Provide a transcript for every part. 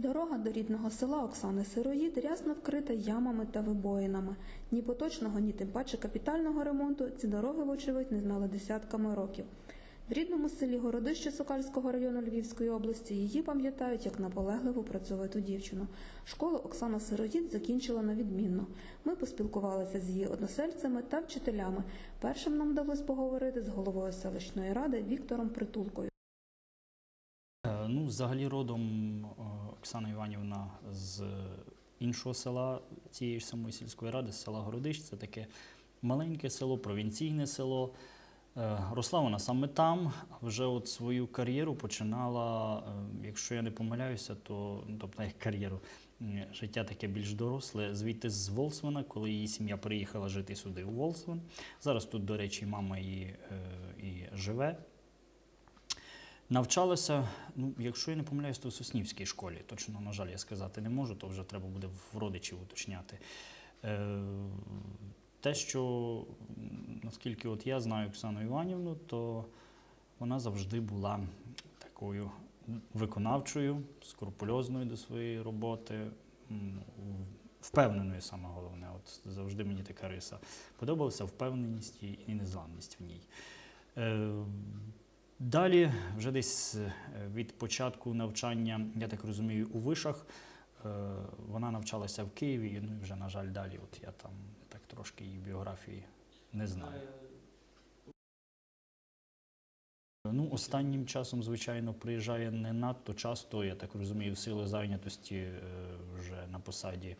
Дорога до рідного села Оксани Сироїд рясно вкрита ямами та вибоїнами. Ні поточного, ні тим паче капітального ремонту ці дороги, вочевидь, не знали десятками років. В рідному селі Городище Сокальського району Львівської області її пам'ятають як наполегливу працьовиту дівчину. Школу Оксана Сироїд закінчила на відмінно. Ми поспілкувалися з її односельцями та вчителями. Першим нам вдалося поговорити з головою селищної ради Віктором Притулкою. Е, Ну, взагалі родом е, Оксана Іванівна з іншого села цієї ж самої сільської ради, з села Городищ. Це таке маленьке село, провінційне село. Е, Росла вона саме там, вже от свою кар'єру починала, е, якщо я не помиляюся, то ну, тобто як кар'єру, життя таке більш доросле, звідти з Волсвена, коли її сім'я приїхала жити сюди у Волсвен. Зараз тут, до речі, мама її е, і живе. Навчалася, ну, якщо я не помиляюсь, то в Соснівській школі. Точно, на жаль, я сказати не можу, то вже треба буде в родичів уточняти. Е, те, що наскільки от я знаю Оксану Іванівну, то вона завжди була такою виконавчою, скрупульозною до своєї роботи, впевненою саме головне. От завжди мені така риса подобалася впевненість і незламність в ній. Далі, вже десь е, від початку навчання, я так розумію, у вишах, е, вона навчалася в Києві, ну і вже, на жаль, далі, от я там так трошки її біографії не знаю. Ну, останнім часом, звичайно, приїжджає не надто часто, я так розумію, в силу зайнятості е, вже на посаді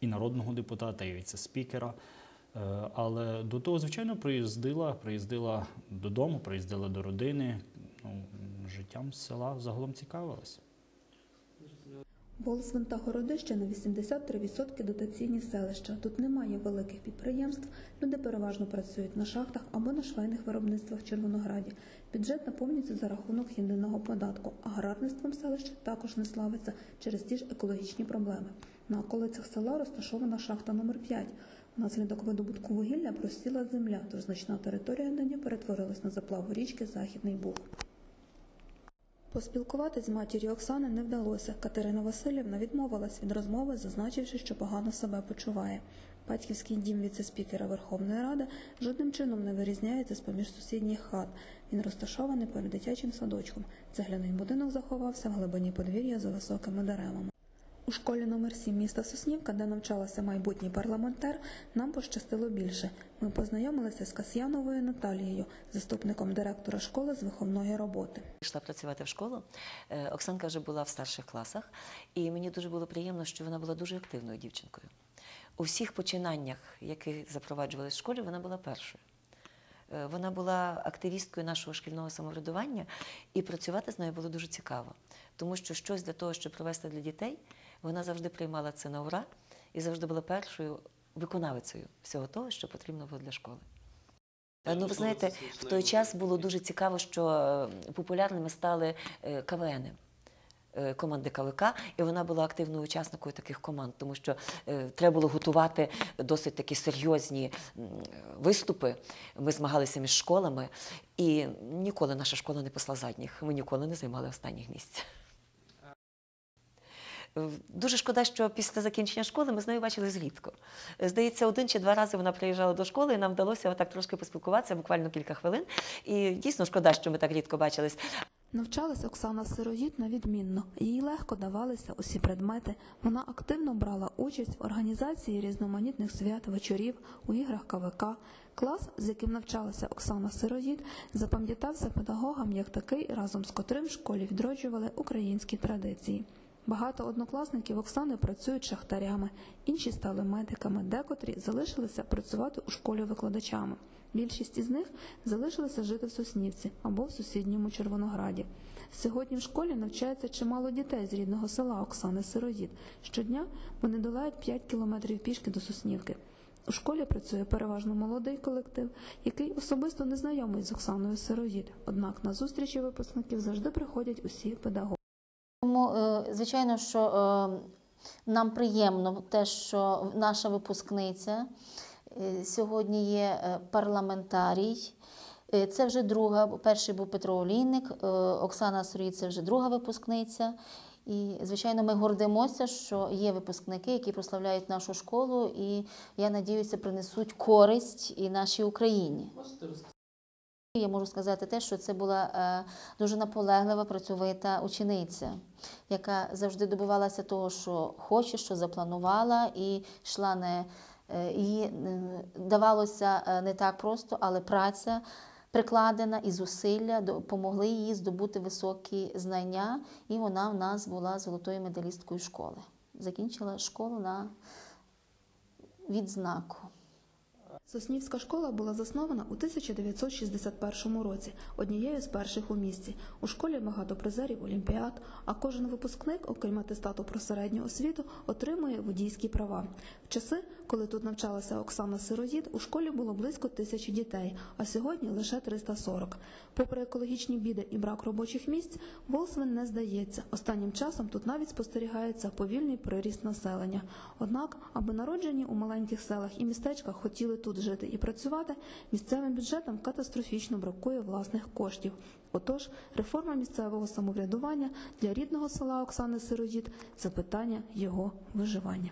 і народного депутата, і віце-спікера. Е, Але до того, звичайно, приїздила, приїздила додому, приїздила до родини. Ну, життям села загалом цікавилася. Волсвен та Городище на 83% дотаційні селища. Тут немає великих підприємств. Люди переважно працюють на шахтах або на швейних виробництвах в Червонограді. Бюджет наповнюється за рахунок єдиного податку. Аграрництвом селище також не славиться через ті ж екологічні проблеми. На околицях села розташована шахта номер 5 Внаслідок видобутку вугілля просіла земля, тож значна територія нині перетворилась на заплаву річки Західний Буг. Поспілкуватись з матір'ю Оксани не вдалося. Катерина Васильівна відмовилась від розмови, зазначивши, що погано себе почуває. Батьківський дім віце-спікера Верховної Ради жодним чином не вирізняється з поміж сусідніх хат. Він розташований перед дитячим садочком. Цегляний будинок заховався в глибині подвір'я за високими деревами. У школі номер 7 міста Соснівка, де навчалася майбутній парламентар, нам пощастило більше. Ми познайомилися з Касьяновою Наталією, заступником директора школи з виховної роботи. Пішла працювати в школу. Е, Оксанка вже була в старших класах, і мені дуже було приємно, що вона була дуже активною дівчинкою. У всіх починаннях, які запроваджувалися в школі, вона була першою. Е, Вона була активісткою нашого шкільного самоврядування, і працювати з нею було дуже цікаво, тому що щось для того, щоб провести для дітей, вона завжди приймала це на ура і завжди була першою виконавицею всього того, що потрібно було для школи. Ну, ви знаєте, в той час було дуже цікаво, що е, популярними стали е, КВНи. е, Команди КВК, і вона була активною учасникою таких команд, тому що е, треба було готувати досить такі серйозні виступи. Ми змагалися між школами, і ніколи наша школа не післа задніх. Ми ніколи не займали останніх місць. Дуже шкода, що після закінчення школи ми з нею бачились рідко. Е, Здається, один чи два рази вона приїжджала до школи, і нам вдалося отак трошки поспілкуватися, буквально кілька хвилин. І дійсно шкода, що ми так рідко бачились. Навчалась Оксана Сироїд на відмінно. Їй легко давалися усі предмети. Вона активно брала участь в організації різноманітних свят, вечорів, у іграх КВК. Клас, з яким навчалася Оксана Сироїд, запам'ятався педагогам як такий, разом з котрим в школі відроджували українські традиції. Багато однокласників Оксани працюють шахтарями, інші стали медиками, декотрі залишилися працювати у школі викладачами. Більшість із них залишилися жити в Соснівці або в сусідньому Червонограді. Сьогодні в школі навчається чимало дітей з рідного села Оксани Сироїд. Щодня вони долають 5 кілометрів пішки до Соснівки. У школі працює переважно молодий колектив, який особисто не знайомий з Оксаною Сироїд. Однак на зустрічі випускників завжди приходять усі педагоги. Тому, е, звичайно, що е, нам приємно те, що наша випускниця е, сьогодні є парламентарій. Це вже друга, перший був Петро Олійник, Оксана Сорій це вже друга випускниця. І, звичайно, ми гордимося, що є випускники, які прославляють нашу школу, і я надіюся, принесуть користь і нашій Україні. Я можу сказати те, що це була е, дуже наполеглива, працьовита учениця, яка завжди добивалася того, що хоче, що запланувала, і йшла не е, е, давалося не так просто, але праця прикладена і зусилля допомогли їй здобути високі знання, і вона в нас була золотою медалісткою школи. Закінчила школу на відзнаку. Соснівська школа була заснована у 1961 році, однією з перших у місті. У школі багато призерів олімпіад, а кожен випускник, окрім атестату про середню освіту, отримує водійські права. В часи, коли тут навчалася Оксана Сироїд, у школі було близько тисячі дітей, а сьогодні лише 340. Попри екологічні біди і брак робочих місць, Волсвен не здається. Останнім часом тут навіть спостерігається повільний приріст населення. Однак, аби народжені у маленьких селах і містечках хотіли тут жити і працювати, місцевим бюджетам катастрофічно бракує власних коштів. Отож, реформа місцевого самоврядування для рідного села Оксани Сироїд це питання його виживання.